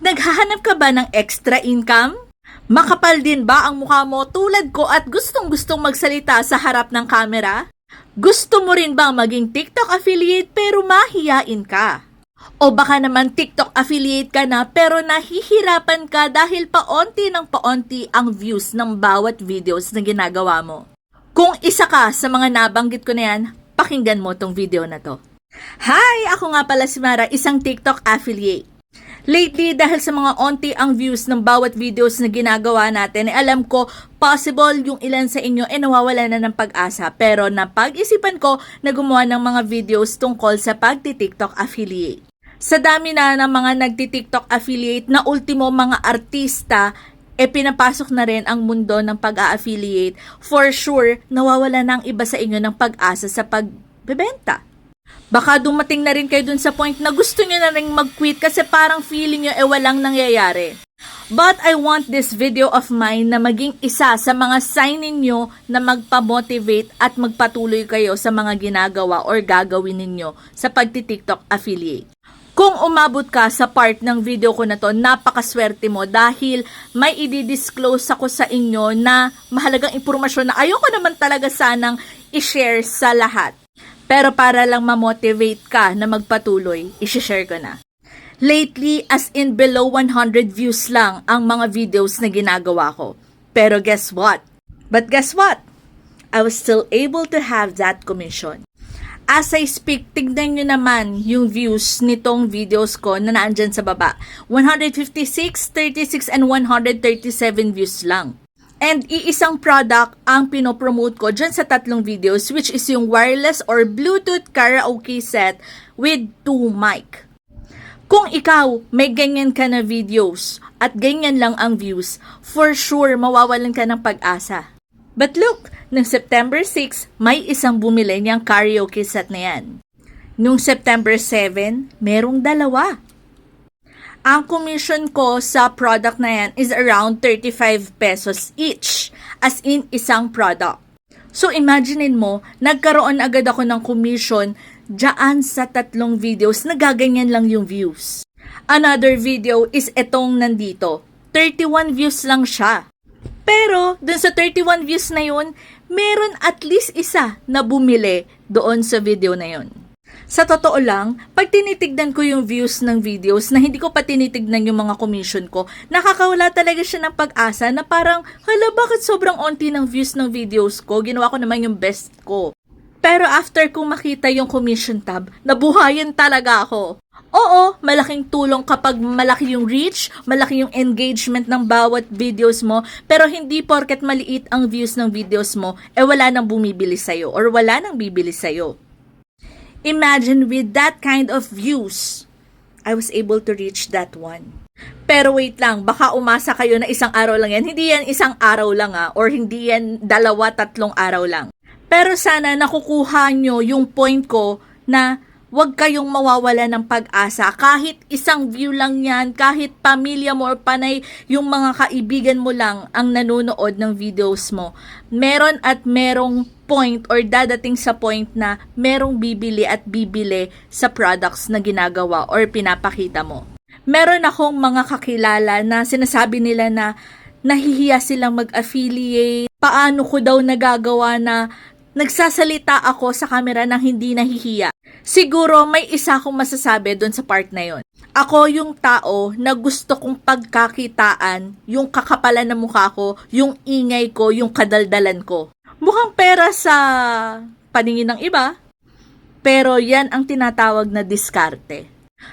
Naghahanap ka ba ng extra income? Makapal din ba ang mukha mo tulad ko at gustong-gustong magsalita sa harap ng kamera? Gusto mo rin bang maging TikTok affiliate pero mahiyain ka? O baka naman TikTok affiliate ka na pero nahihirapan ka dahil paonti ng paonti ang views ng bawat videos na ginagawa mo. Kung isa ka sa mga nabanggit ko na yan, pakinggan mo tong video na to. Hi! Ako nga pala si Mara, isang TikTok affiliate. Lately, dahil sa mga onti ang views ng bawat videos na ginagawa natin, eh, alam ko, possible yung ilan sa inyo eh nawawala na ng pag-asa. Pero napag-isipan ko na gumawa ng mga videos tungkol sa pagti-TikTok affiliate. Sa dami na ng mga nagti-TikTok affiliate na ultimo mga artista, e pinapasok na rin ang mundo ng pag-a-affiliate, for sure, nawawala na ang iba sa inyo ng pag-asa sa pagbebenta. Baka dumating na rin kayo dun sa point na gusto nyo na rin mag-quit kasi parang feeling nyo eh walang nangyayari. But I want this video of mine na maging isa sa mga sign ninyo na magpa-motivate at magpatuloy kayo sa mga ginagawa or gagawin ninyo sa pagti-TikTok affiliate. Kung umabot ka sa part ng video ko na to, napakaswerte mo dahil may i-disclose ako sa inyo na mahalagang impormasyon na ayoko naman talaga sanang i-share sa lahat. Pero para lang ma-motivate ka na magpatuloy, i-share ko na. Lately, as in below 100 views lang ang mga videos na ginagawa ko. Pero guess what? But guess what? I was still able to have that commission. As I speak, tignan nyo naman yung views nitong videos ko na naandyan sa baba. 156, 36, and 137 views lang. And iisang product ang pinopromote ko dyan sa tatlong videos which is yung wireless or Bluetooth karaoke set with two mic. Kung ikaw may ganyan ka na videos at ganyan lang ang views, for sure mawawalan ka ng pag-asa. But look, nung September 6, may isang bumili niyang karaoke set na yan. Nung September 7, merong dalawa. Ang commission ko sa product na yan is around 35 pesos each, as in isang product. So imaginein mo, nagkaroon agad ako ng commission dyan sa tatlong videos na gaganyan lang yung views. Another video is etong nandito. 31 views lang siya. Pero, dun sa 31 views na yun, meron at least isa na bumili doon sa video na yun. Sa totoo lang, pag tinitignan ko yung views ng videos na hindi ko pa tinitignan yung mga commission ko, nakakawala talaga siya ng pag-asa na parang, hala bakit sobrang onti ng views ng videos ko, ginawa ko naman yung best ko. Pero after kong makita yung commission tab, nabuhayan talaga ako. Oo, malaking tulong kapag malaki yung reach, malaki yung engagement ng bawat videos mo, pero hindi porket maliit ang views ng videos mo, eh wala nang bumibili sa'yo or wala nang bibili sa'yo. Imagine with that kind of views, I was able to reach that one. Pero wait lang, baka umasa kayo na isang araw lang yan. Hindi yan isang araw lang ah, or hindi yan dalawa, tatlong araw lang. Pero sana nakukuha nyo yung point ko na huwag kayong mawawala ng pag-asa. Kahit isang view lang yan, kahit pamilya mo or panay yung mga kaibigan mo lang ang nanonood ng videos mo. Meron at merong point or dadating sa point na merong bibili at bibili sa products na ginagawa or pinapakita mo. Meron akong mga kakilala na sinasabi nila na nahihiya silang mag-affiliate. Paano ko daw nagagawa na nagsasalita ako sa camera nang hindi nahihiya. Siguro may isa akong masasabi doon sa part na yon. Ako yung tao na gusto kong pagkakitaan, yung kakapalan ng mukha ko, yung ingay ko, yung kadaldalan ko. Mukhang pera sa paningin ng iba, pero yan ang tinatawag na diskarte.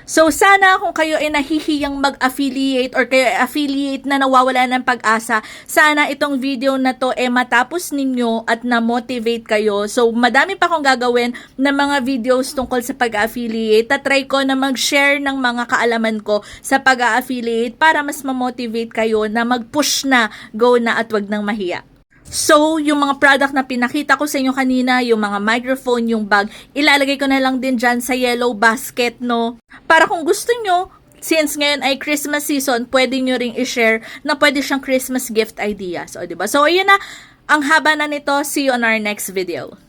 So sana kung kayo ay nahihiyang mag-affiliate or kayo ay affiliate na nawawala ng pag-asa, sana itong video na to eh matapos ninyo at na-motivate kayo. So madami pa akong gagawin na mga videos tungkol sa pag-affiliate. Tatry ko na mag-share ng mga kaalaman ko sa pag-affiliate para mas ma-motivate kayo na mag-push na, go na at wag nang mahiya. So, yung mga product na pinakita ko sa inyo kanina, yung mga microphone, yung bag, ilalagay ko na lang din dyan sa yellow basket, no? Para kung gusto nyo, since ngayon ay Christmas season, pwede nyo ring i-share na pwede siyang Christmas gift ideas. O, diba? So, ayun na. Ang haba na nito. See you on our next video.